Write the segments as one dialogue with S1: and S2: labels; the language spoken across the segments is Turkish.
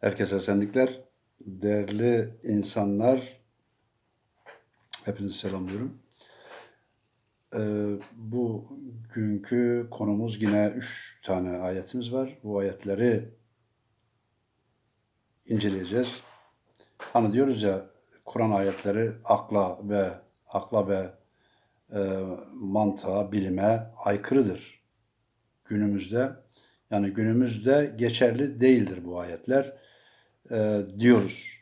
S1: Herkese esenlikler. Değerli insanlar, hepinizi selamlıyorum. Ee, bugünkü konumuz yine üç tane ayetimiz var. Bu ayetleri inceleyeceğiz. Hani diyoruz ya, Kur'an ayetleri akla ve akla ve e, mantığa, bilime aykırıdır günümüzde. Yani günümüzde geçerli değildir bu ayetler e, diyoruz.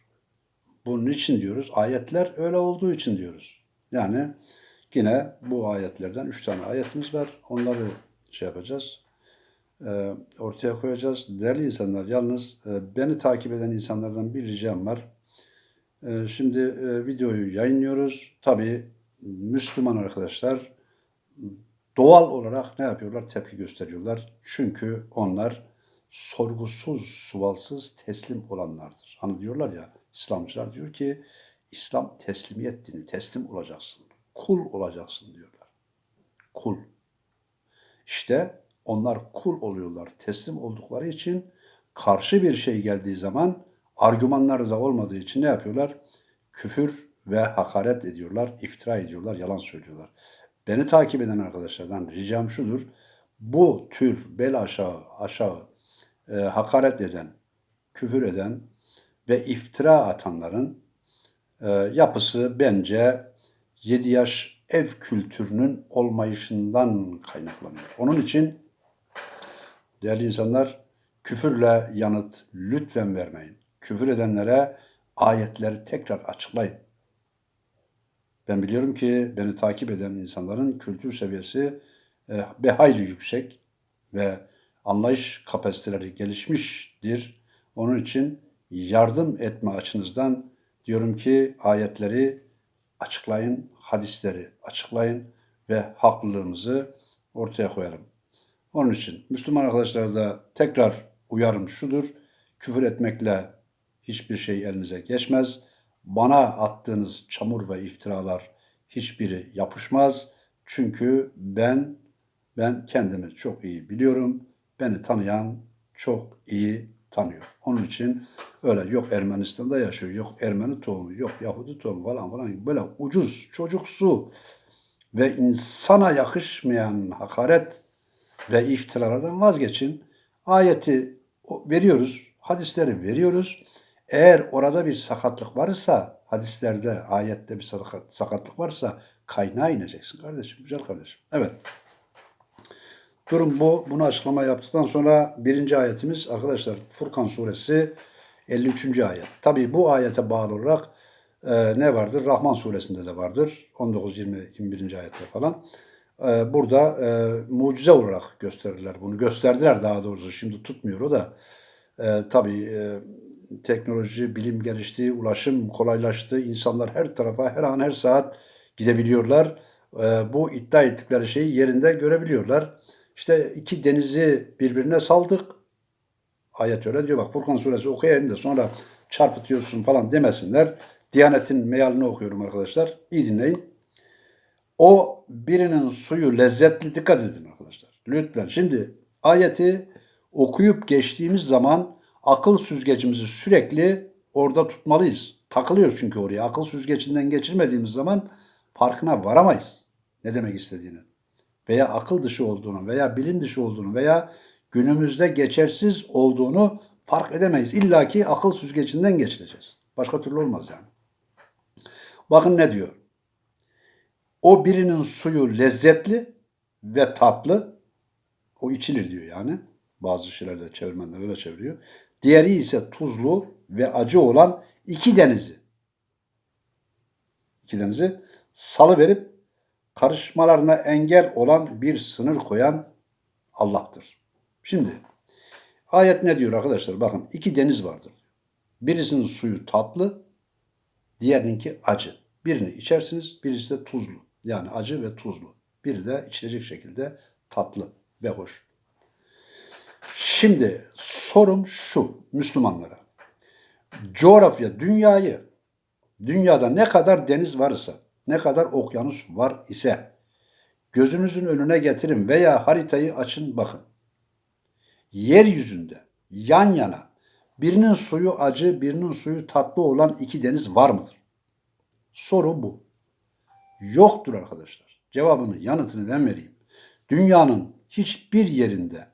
S1: Bunun için diyoruz. Ayetler öyle olduğu için diyoruz. Yani yine bu ayetlerden üç tane ayetimiz var. Onları şey yapacağız. e, ortaya koyacağız. Değerli insanlar yalnız e, beni takip eden insanlardan bir ricam var. E, şimdi e, videoyu yayınlıyoruz. Tabii Müslüman arkadaşlar doğal olarak ne yapıyorlar? Tepki gösteriyorlar. Çünkü onlar sorgusuz, sualsız teslim olanlardır. Hani diyorlar ya, İslamcılar diyor ki, İslam teslimiyet dini, teslim olacaksın, kul olacaksın diyorlar. Kul. İşte onlar kul oluyorlar. Teslim oldukları için karşı bir şey geldiği zaman argümanları da olmadığı için ne yapıyorlar? Küfür ve hakaret ediyorlar, iftira ediyorlar, yalan söylüyorlar. Beni takip eden arkadaşlardan ricam şudur. Bu tür bel aşağı aşağı e, hakaret eden, küfür eden ve iftira atanların e, yapısı bence 7 yaş ev kültürünün olmayışından kaynaklanıyor. Onun için değerli insanlar küfürle yanıt lütfen vermeyin. Küfür edenlere ayetleri tekrar açıklayın. Ben biliyorum ki beni takip eden insanların kültür seviyesi e, bir hayli yüksek ve anlayış kapasiteleri gelişmiştir. Onun için yardım etme açınızdan diyorum ki ayetleri açıklayın, hadisleri açıklayın ve haklılığımızı ortaya koyalım. Onun için Müslüman arkadaşlara da tekrar uyarım şudur. Küfür etmekle hiçbir şey elinize geçmez. Bana attığınız çamur ve iftiralar hiçbiri yapışmaz. Çünkü ben ben kendimi çok iyi biliyorum. Beni tanıyan çok iyi tanıyor. Onun için öyle yok Ermenistan'da yaşıyor, yok Ermeni tohumu, yok Yahudi tohumu falan falan böyle ucuz, çocuksu ve insana yakışmayan hakaret ve iftiralardan vazgeçin. Ayeti veriyoruz, hadisleri veriyoruz. Eğer orada bir sakatlık varsa, hadislerde, ayette bir sakat- sakatlık varsa kaynağa ineceksin kardeşim, güzel kardeşim. Evet. Durum bu. Bunu açıklama yaptıktan sonra birinci ayetimiz arkadaşlar Furkan suresi 53. ayet. Tabi bu ayete bağlı olarak e, ne vardır? Rahman suresinde de vardır. 19, 20, 21. ayetler falan. E, burada e, mucize olarak gösterirler bunu. Gösterdiler daha doğrusu. Şimdi tutmuyor o da. E, tabii e, teknoloji, bilim gelişti, ulaşım kolaylaştı. İnsanlar her tarafa, her an, her saat gidebiliyorlar. E, bu iddia ettikleri şeyi yerinde görebiliyorlar. İşte iki denizi birbirine saldık. Ayet öyle diyor. Bak Furkan suresi okuyayım da sonra çarpıtıyorsun falan demesinler. Diyanet'in mealini okuyorum arkadaşlar. İyi dinleyin. O birinin suyu lezzetli dikkat edin arkadaşlar. Lütfen. Şimdi ayeti okuyup geçtiğimiz zaman akıl süzgecimizi sürekli orada tutmalıyız. Takılıyor çünkü oraya. Akıl süzgecinden geçirmediğimiz zaman farkına varamayız. Ne demek istediğini. Veya akıl dışı olduğunu veya bilim dışı olduğunu veya günümüzde geçersiz olduğunu fark edemeyiz. İlla ki akıl süzgecinden geçireceğiz. Başka türlü olmaz yani. Bakın ne diyor. O birinin suyu lezzetli ve tatlı. O içilir diyor yani. Bazı şeylerde çevirmenler öyle çeviriyor. Diğeri ise tuzlu ve acı olan iki denizi. İki denizi salı verip karışmalarına engel olan bir sınır koyan Allah'tır. Şimdi ayet ne diyor arkadaşlar? Bakın iki deniz vardır. Birisinin suyu tatlı, diğerininki acı. Birini içersiniz, birisi de tuzlu. Yani acı ve tuzlu. Biri de içilecek şekilde tatlı ve hoş. Şimdi sorum şu Müslümanlara. Coğrafya, dünyayı, dünyada ne kadar deniz varsa, ne kadar okyanus var ise gözünüzün önüne getirin veya haritayı açın bakın. Yeryüzünde yan yana Birinin suyu acı, birinin suyu tatlı olan iki deniz var mıdır? Soru bu. Yoktur arkadaşlar. Cevabını, yanıtını ben vereyim. Dünyanın hiçbir yerinde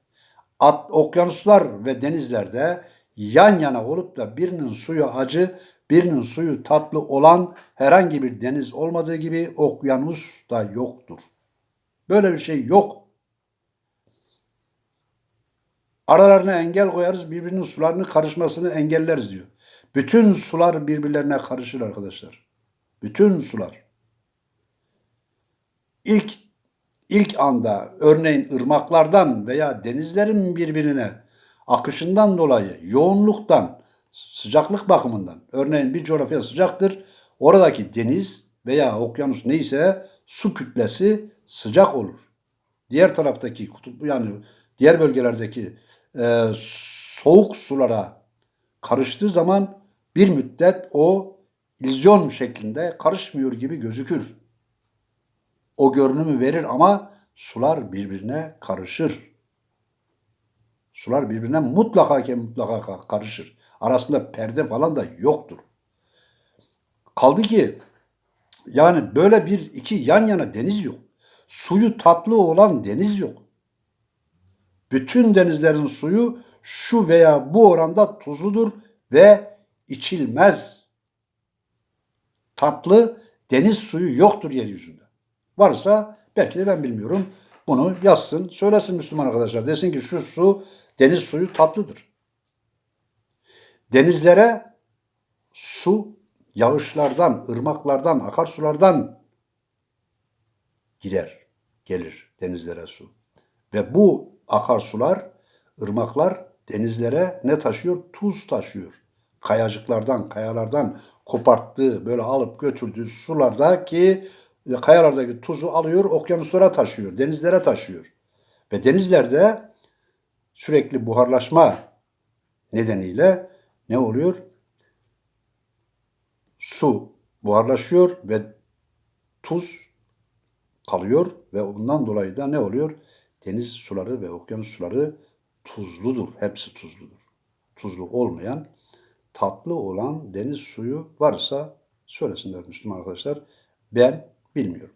S1: at, okyanuslar ve denizlerde yan yana olup da birinin suyu acı, birinin suyu tatlı olan herhangi bir deniz olmadığı gibi okyanus da yoktur. Böyle bir şey yok. Aralarına engel koyarız, birbirinin sularını karışmasını engelleriz diyor. Bütün sular birbirlerine karışır arkadaşlar. Bütün sular. İlk ilk anda örneğin ırmaklardan veya denizlerin birbirine akışından dolayı yoğunluktan, sıcaklık bakımından örneğin bir coğrafya sıcaktır. Oradaki deniz veya okyanus neyse su kütlesi sıcak olur. Diğer taraftaki kutup yani diğer bölgelerdeki e, soğuk sulara karıştığı zaman bir müddet o illüzyon şeklinde karışmıyor gibi gözükür. O görünümü verir ama sular birbirine karışır. Sular birbirine mutlaka ki mutlaka karışır. Arasında perde falan da yoktur. Kaldı ki yani böyle bir iki yan yana deniz yok. Suyu tatlı olan deniz yok. Bütün denizlerin suyu şu veya bu oranda tuzludur ve içilmez. Tatlı deniz suyu yoktur yeryüzünde. Varsa belki de ben bilmiyorum. Bunu yazsın, söylesin Müslüman arkadaşlar. Desin ki şu su deniz suyu tatlıdır. Denizlere su yağışlardan, ırmaklardan, akarsulardan gider, gelir denizlere su. Ve bu akarsular, ırmaklar denizlere ne taşıyor? Tuz taşıyor. Kayacıklardan, kayalardan koparttığı, böyle alıp götürdüğü sulardaki kayalardaki tuzu alıyor, okyanuslara taşıyor, denizlere taşıyor. Ve denizlerde sürekli buharlaşma nedeniyle ne oluyor? Su buharlaşıyor ve tuz kalıyor ve bundan dolayı da ne oluyor? Deniz suları ve okyanus suları tuzludur. Hepsi tuzludur. Tuzlu olmayan, tatlı olan deniz suyu varsa söylesinler Müslüman arkadaşlar. Ben bilmiyorum.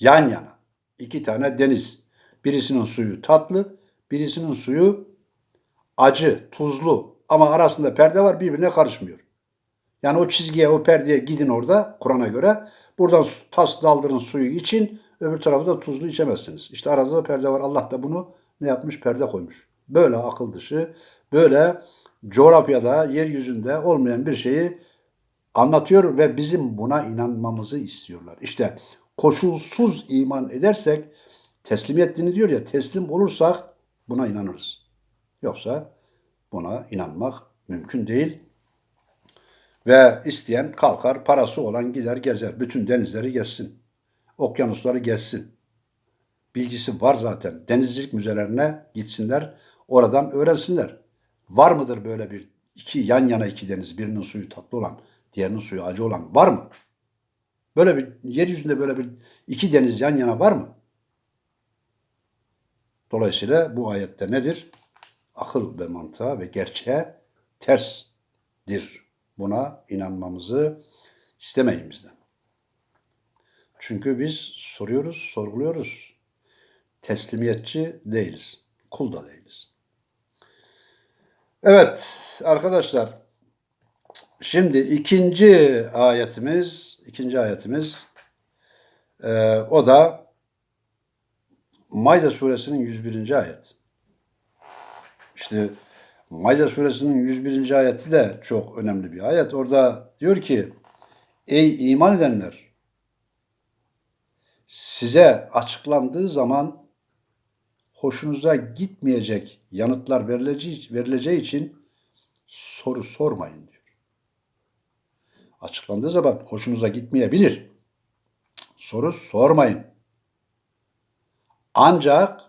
S1: Yan yana iki tane deniz. Birisinin suyu tatlı, birisinin suyu acı, tuzlu ama arasında perde var birbirine karışmıyor. Yani o çizgiye, o perdeye gidin orada Kur'an'a göre. Buradan tas daldırın suyu için, öbür tarafı da tuzlu içemezsiniz. İşte arada da perde var. Allah da bunu ne yapmış? Perde koymuş. Böyle akıl dışı, böyle coğrafyada, yeryüzünde olmayan bir şeyi anlatıyor ve bizim buna inanmamızı istiyorlar. İşte koşulsuz iman edersek, teslimiyet dini diyor ya, teslim olursak buna inanırız. Yoksa buna inanmak mümkün değil. Ve isteyen kalkar, parası olan gider gezer. Bütün denizleri gezsin. Okyanusları gezsin. Bilgisi var zaten. Denizcilik müzelerine gitsinler. Oradan öğrensinler. Var mıdır böyle bir iki yan yana iki deniz, birinin suyu tatlı olan, diğerinin suyu acı olan var mı? Böyle bir yeryüzünde böyle bir iki deniz yan yana var mı? Dolayısıyla bu ayette nedir? Akıl ve mantığa ve gerçeğe tersdir. Buna inanmamızı istemeyin bizden. Çünkü biz soruyoruz, sorguluyoruz. Teslimiyetçi değiliz. Kul da değiliz. Evet arkadaşlar. Şimdi ikinci ayetimiz, ikinci ayetimiz e, o da Maide suresinin 101. ayet. İşte Maide suresinin 101. ayeti de çok önemli bir ayet. Orada diyor ki Ey iman edenler size açıklandığı zaman hoşunuza gitmeyecek yanıtlar verileceği, için soru sormayın diyor. Açıklandığı zaman hoşunuza gitmeyebilir. Soru sormayın. Ancak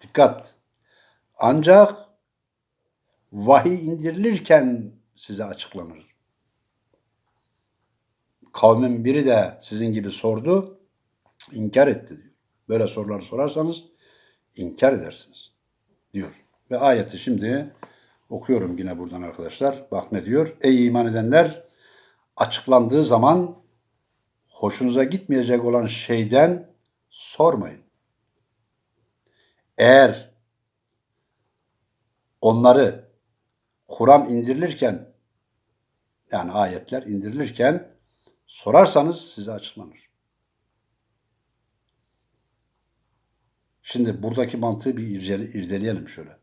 S1: dikkat ancak vahiy indirilirken size açıklanır. Kavmin biri de sizin gibi sordu, inkar etti diyor. Böyle sorular sorarsanız inkar edersiniz diyor. Ve ayeti şimdi Okuyorum yine buradan arkadaşlar. Bak ne diyor? Ey iman edenler açıklandığı zaman hoşunuza gitmeyecek olan şeyden sormayın. Eğer onları Kur'an indirilirken yani ayetler indirilirken sorarsanız size açıklanır. Şimdi buradaki mantığı bir irdele- irdeleyelim şöyle.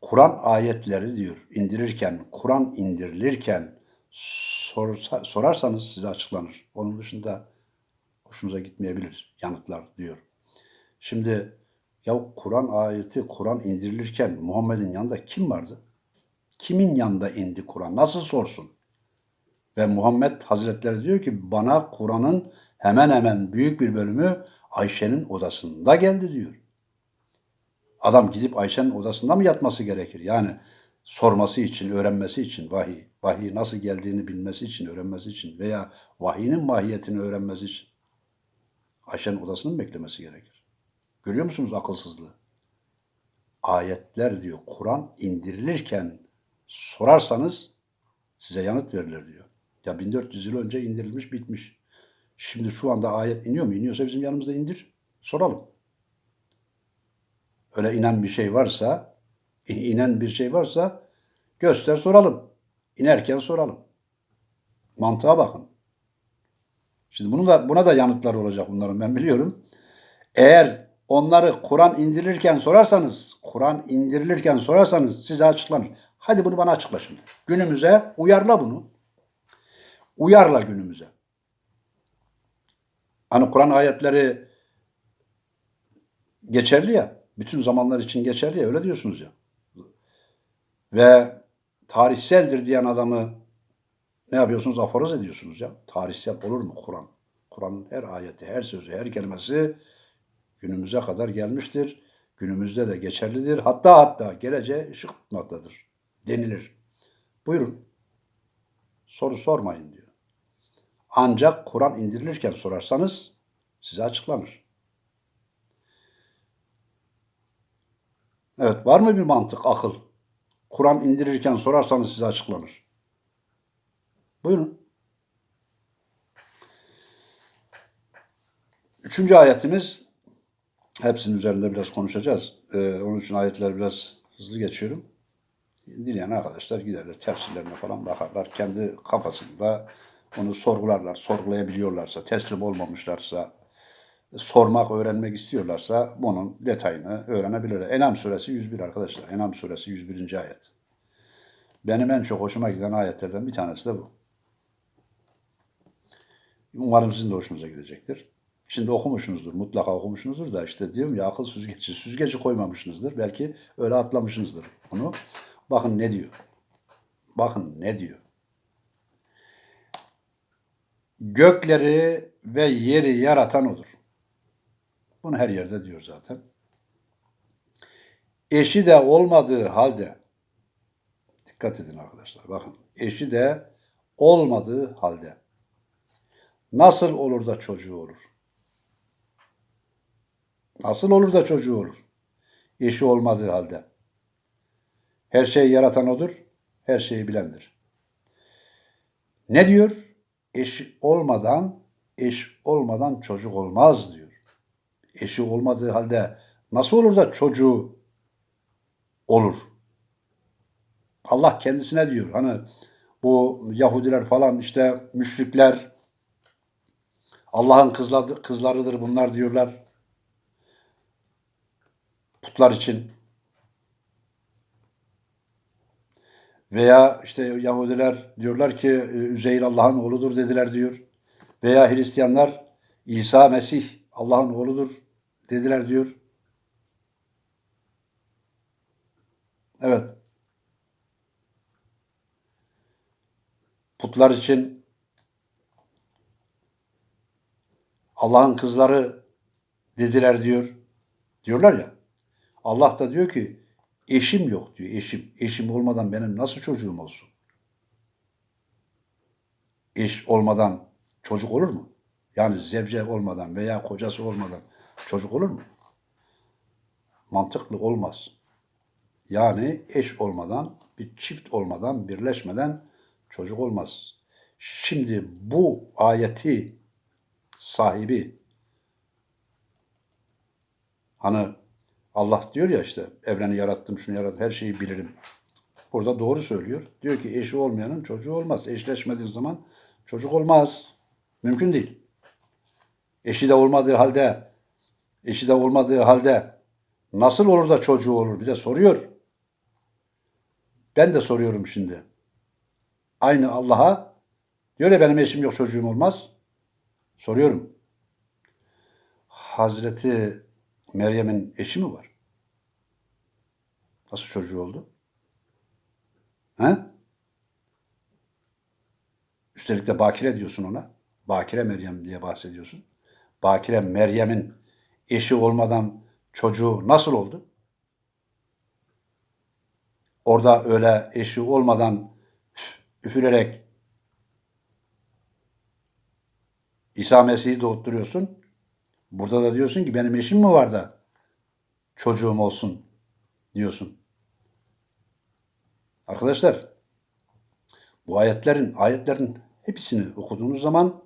S1: Kur'an ayetleri diyor indirirken, Kur'an indirilirken sorarsanız size açıklanır. Onun dışında hoşunuza gitmeyebilir yanıtlar diyor. Şimdi ya Kur'an ayeti, Kur'an indirilirken Muhammed'in yanında kim vardı? Kimin yanında indi Kur'an? Nasıl sorsun? Ve Muhammed Hazretleri diyor ki bana Kur'an'ın hemen hemen büyük bir bölümü Ayşe'nin odasında geldi diyor. Adam gidip Ayşe'nin odasında mı yatması gerekir? Yani sorması için, öğrenmesi için vahiy, vahiy nasıl geldiğini bilmesi için, öğrenmesi için veya vahiyinin mahiyetini öğrenmesi için Ayşe'nin odasını mı beklemesi gerekir? Görüyor musunuz akılsızlığı? Ayetler diyor Kur'an indirilirken sorarsanız size yanıt verilir diyor. Ya 1400 yıl önce indirilmiş bitmiş. Şimdi şu anda ayet iniyor mu? İniyorsa bizim yanımızda indir. Soralım. Öyle inen bir şey varsa, inen bir şey varsa göster soralım. İnerken soralım. Mantığa bakın. Şimdi bunu da buna da yanıtlar olacak bunların ben biliyorum. Eğer onları Kur'an indirilirken sorarsanız, Kur'an indirilirken sorarsanız size açıklanır. Hadi bunu bana açıkla şimdi. Günümüze uyarla bunu. Uyarla günümüze. Hani Kur'an ayetleri geçerli ya. Bütün zamanlar için geçerli ya. Öyle diyorsunuz ya. Ve tarihseldir diyen adamı ne yapıyorsunuz? Aforoz ediyorsunuz ya. Tarihsel olur mu Kur'an? Kur'an'ın her ayeti, her sözü, her kelimesi günümüze kadar gelmiştir. Günümüzde de geçerlidir. Hatta hatta geleceğe ışık tutmaktadır denilir. Buyurun. Soru sormayın diyor. Ancak Kur'an indirilirken sorarsanız size açıklanır. Evet var mı bir mantık, akıl? Kur'an indirirken sorarsanız size açıklanır. Buyurun. Üçüncü ayetimiz, hepsinin üzerinde biraz konuşacağız. Ee, onun için ayetleri biraz hızlı geçiyorum. Dileyen arkadaşlar giderler tefsirlerine falan bakarlar. Kendi kafasında onu sorgularlar. Sorgulayabiliyorlarsa, teslim olmamışlarsa, sormak, öğrenmek istiyorlarsa bunun detayını öğrenebilirler. Enam suresi 101 arkadaşlar. Enam suresi 101. ayet. Benim en çok hoşuma giden ayetlerden bir tanesi de bu. Umarım sizin de hoşunuza gidecektir. Şimdi okumuşsunuzdur, mutlaka okumuşsunuzdur da işte diyorum ya akıl süzgeci, süzgeci koymamışsınızdır. Belki öyle atlamışsınızdır bunu. Bakın ne diyor. Bakın ne diyor. Gökleri ve yeri yaratan odur. Bunu her yerde diyor zaten. Eşi de olmadığı halde dikkat edin arkadaşlar bakın. Eşi de olmadığı halde nasıl olur da çocuğu olur? Nasıl olur da çocuğu olur? Eşi olmadığı halde. Her şeyi yaratan odur, her şeyi bilendir. Ne diyor? Eş olmadan, eş olmadan çocuk olmaz diyor. Eşi olmadığı halde nasıl olur da çocuğu olur? Allah kendisine diyor. Hani bu Yahudiler falan işte müşrikler Allah'ın kızlarıdır bunlar diyorlar. Putlar için. Veya işte Yahudiler diyorlar ki Üzeyir Allah'ın oğludur dediler diyor. Veya Hristiyanlar İsa Mesih Allah'ın oğludur dediler diyor. Evet. Putlar için Allah'ın kızları dediler diyor. Diyorlar ya. Allah da diyor ki eşim yok diyor eşim. Eşim olmadan benim nasıl çocuğum olsun? Eş olmadan çocuk olur mu? Yani zevce olmadan veya kocası olmadan çocuk olur mu? Mantıklı olmaz. Yani eş olmadan bir çift olmadan, birleşmeden çocuk olmaz. Şimdi bu ayeti sahibi hani Allah diyor ya işte evreni yarattım, şunu yarattım, her şeyi bilirim. Burada doğru söylüyor. Diyor ki eşi olmayanın çocuğu olmaz. Eşleşmediğin zaman çocuk olmaz. Mümkün değil. Eşi de olmadığı halde, eşi de olmadığı halde nasıl olur da çocuğu olur? Bir de soruyor. Ben de soruyorum şimdi. Aynı Allah'a diyor ya benim eşim yok çocuğum olmaz. Soruyorum. Hazreti Meryem'in eşi mi var? Nasıl çocuğu oldu? He? Üstelik de Bakire diyorsun ona. Bakire Meryem diye bahsediyorsun. Bakire Meryem'in eşi olmadan çocuğu nasıl oldu? Orada öyle eşi olmadan üfürerek İsa Mesih'i doğutturuyorsun. Burada da diyorsun ki benim eşim mi var da çocuğum olsun diyorsun. Arkadaşlar bu ayetlerin ayetlerin hepsini okuduğunuz zaman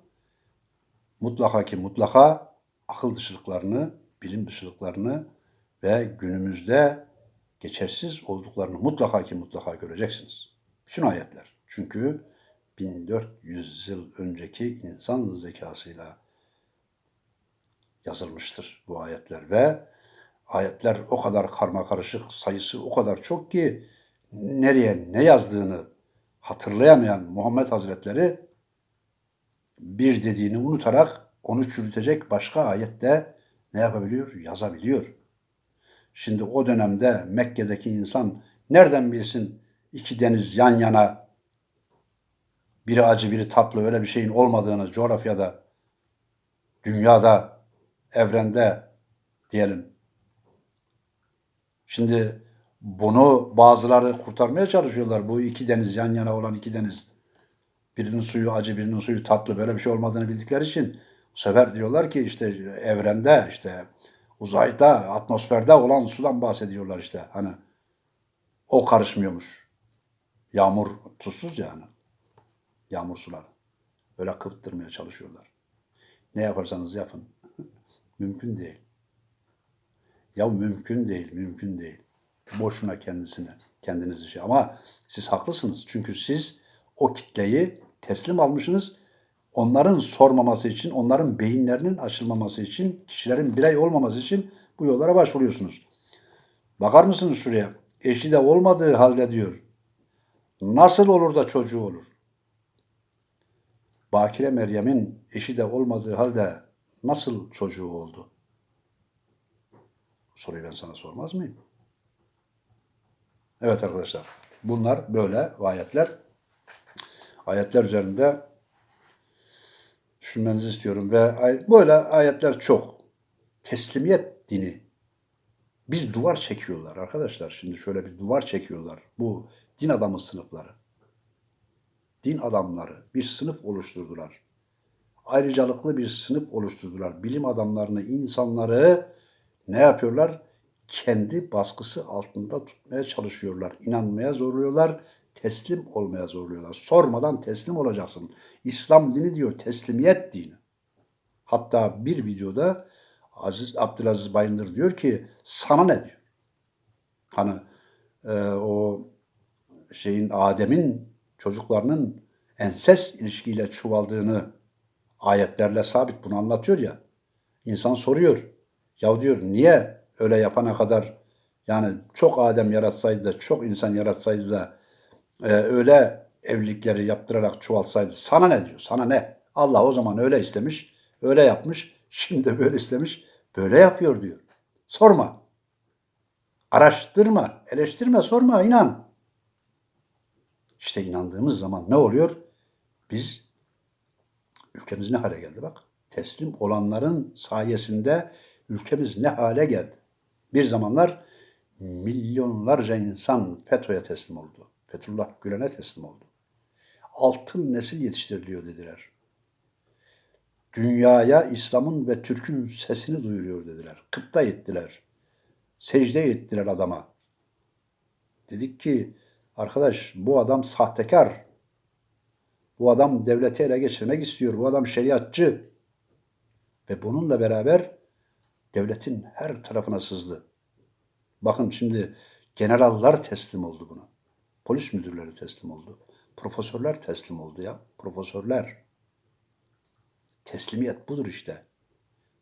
S1: mutlaka ki mutlaka akıl dışılıklarını, bilim dışılıklarını ve günümüzde geçersiz olduklarını mutlaka ki mutlaka göreceksiniz. Bütün ayetler. Çünkü 1400 yıl önceki insan zekasıyla yazılmıştır bu ayetler ve ayetler o kadar karma karışık, sayısı o kadar çok ki nereye ne yazdığını hatırlayamayan Muhammed Hazretleri bir dediğini unutarak onu çürütecek başka ayette ne yapabiliyor? Yazabiliyor. Şimdi o dönemde Mekke'deki insan nereden bilsin iki deniz yan yana biri acı biri tatlı öyle bir şeyin olmadığını coğrafyada, dünyada, evrende diyelim. Şimdi bunu bazıları kurtarmaya çalışıyorlar. Bu iki deniz yan yana olan iki deniz. Birinin suyu acı, birinin suyu tatlı. Böyle bir şey olmadığını bildikleri için bu sefer diyorlar ki işte evrende, işte uzayda, atmosferde olan sudan bahsediyorlar işte. Hani o karışmıyormuş. Yağmur tuzsuz yani. Yağmur suları. Böyle kıvıttırmaya çalışıyorlar. Ne yaparsanız yapın. mümkün değil. Ya mümkün değil, mümkün değil. Boşuna kendisine, kendinizi şey. Ama siz haklısınız. Çünkü siz o kitleyi teslim almışsınız. Onların sormaması için, onların beyinlerinin açılmaması için, kişilerin birey olmaması için bu yollara başvuruyorsunuz. Bakar mısınız şuraya? Eşi de olmadığı halde diyor. Nasıl olur da çocuğu olur? Bakire Meryem'in eşi de olmadığı halde nasıl çocuğu oldu? Soruyu ben sana sormaz mıyım? Evet arkadaşlar. Bunlar böyle ayetler. Ayetler üzerinde düşünmenizi istiyorum ve böyle ayetler çok. Teslimiyet dini. Bir duvar çekiyorlar arkadaşlar. Şimdi şöyle bir duvar çekiyorlar. Bu din adamı sınıfları. Din adamları bir sınıf oluşturdular. Ayrıcalıklı bir sınıf oluşturdular. Bilim adamlarını, insanları ne yapıyorlar? Kendi baskısı altında tutmaya çalışıyorlar. İnanmaya zorluyorlar, teslim olmaya zorluyorlar. Sormadan teslim olacaksın. İslam dini diyor teslimiyet dini. Hatta bir videoda Aziz Abdülaziz Bayındır diyor ki sana ne diyor. Hani e, o şeyin Adem'in çocuklarının enses ilişkiyle çuvaldığını ayetlerle sabit bunu anlatıyor ya. İnsan soruyor. Ya diyor niye öyle yapana kadar yani çok Adem yaratsaydı da çok insan yaratsaydı da e, öyle evlilikleri yaptırarak çoğaltsaydı sana ne diyor? Sana ne? Allah o zaman öyle istemiş, öyle yapmış, şimdi de böyle istemiş, böyle yapıyor diyor. Sorma. Araştırma, eleştirme, sorma, inan. İşte inandığımız zaman ne oluyor? Biz ülkemiz ne hale geldi bak. Teslim olanların sayesinde ülkemiz ne hale geldi. Bir zamanlar milyonlarca insan FETÖ'ye teslim oldu. Fethullah Gülen'e teslim oldu. Altın nesil yetiştiriliyor dediler. Dünyaya İslam'ın ve Türk'ün sesini duyuruyor dediler. Kıpta ettiler. Secde ettiler adama. Dedik ki Arkadaş bu adam sahtekar. Bu adam devleti ele geçirmek istiyor. Bu adam şeriatçı. Ve bununla beraber devletin her tarafına sızdı. Bakın şimdi generaller teslim oldu buna. Polis müdürleri teslim oldu. Profesörler teslim oldu ya. Profesörler. Teslimiyet budur işte.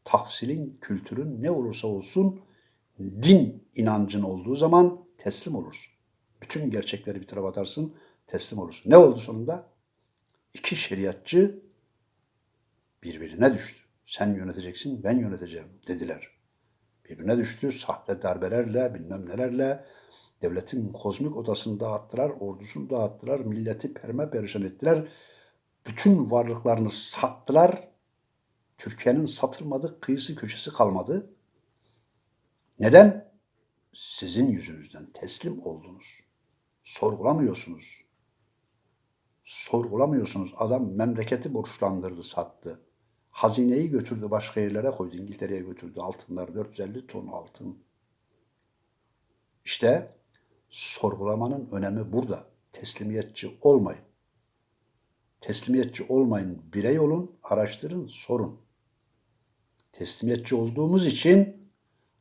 S1: Tahsilin, kültürün ne olursa olsun din inancın olduğu zaman teslim olursun. Bütün gerçekleri bir tarafa atarsın, teslim olursun. Ne oldu sonunda? İki şeriatçı birbirine düştü. Sen yöneteceksin, ben yöneteceğim dediler. Birbirine düştü, sahte darbelerle, bilmem nelerle devletin kozmik odasını dağıttılar, ordusunu dağıttılar, milleti perme perişan ettiler. Bütün varlıklarını sattılar. Türkiye'nin satılmadık kıyısı köşesi kalmadı. Neden? Sizin yüzünüzden teslim oldunuz. Sorgulamıyorsunuz. Sorgulamıyorsunuz. Adam memleketi borçlandırdı, sattı. Hazineyi götürdü başka yerlere koydu. İngiltere'ye götürdü altınlar. 450 ton altın. İşte sorgulamanın önemi burada. Teslimiyetçi olmayın. Teslimiyetçi olmayın. Birey olun, araştırın, sorun. Teslimiyetçi olduğumuz için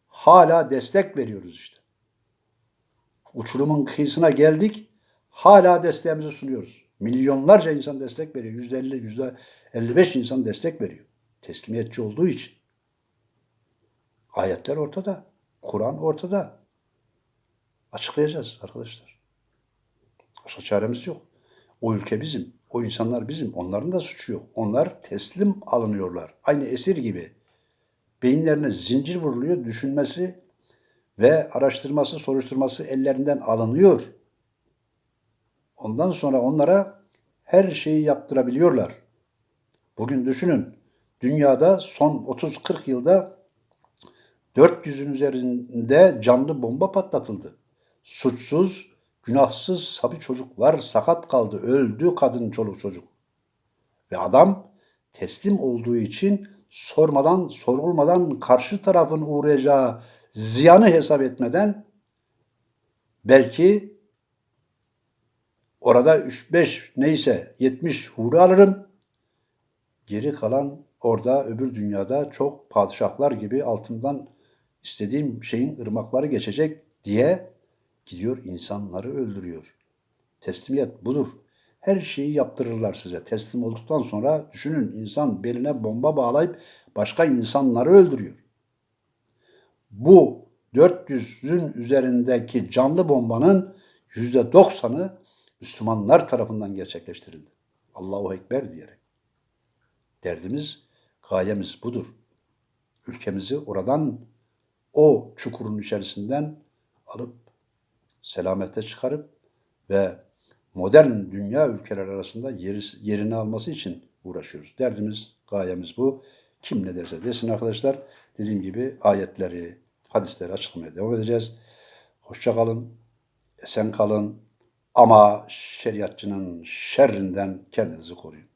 S1: hala destek veriyoruz işte. Uçurumun kıyısına geldik. Hala desteğimizi sunuyoruz. Milyonlarca insan destek veriyor. Yüzde elli, yüzde elli beş insan destek veriyor. Teslimiyetçi olduğu için. Ayetler ortada. Kur'an ortada. Açıklayacağız arkadaşlar. Başka çaremiz yok. O ülke bizim. O insanlar bizim. Onların da suçu yok. Onlar teslim alınıyorlar. Aynı esir gibi. Beyinlerine zincir vuruluyor. Düşünmesi ve araştırması, soruşturması ellerinden alınıyor. Ondan sonra onlara her şeyi yaptırabiliyorlar. Bugün düşünün. Dünyada son 30-40 yılda 400'ün üzerinde canlı bomba patlatıldı. Suçsuz, günahsız sabi çocuklar sakat kaldı. Öldü kadın, çoluk çocuk. Ve adam teslim olduğu için sormadan, sorulmadan karşı tarafın uğrayacağı ziyanı hesap etmeden belki orada 3-5 neyse 70 huri alırım. Geri kalan orada öbür dünyada çok padişahlar gibi altından istediğim şeyin ırmakları geçecek diye gidiyor insanları öldürüyor. Teslimiyet budur. Her şeyi yaptırırlar size. Teslim olduktan sonra düşünün insan beline bomba bağlayıp başka insanları öldürüyor. Bu 400'ün üzerindeki canlı bombanın %90'ı Müslümanlar tarafından gerçekleştirildi. Allahu Ekber diyerek. Derdimiz, gayemiz budur. Ülkemizi oradan o çukurun içerisinden alıp selamete çıkarıp ve modern dünya ülkeler arasında yeri, yerini alması için uğraşıyoruz. Derdimiz, gayemiz bu. Kim ne derse desin arkadaşlar. Dediğim gibi ayetleri, hadisleri açıklamaya devam edeceğiz. Hoşça kalın, esen kalın ama şeriatçının şerrinden kendinizi koruyun.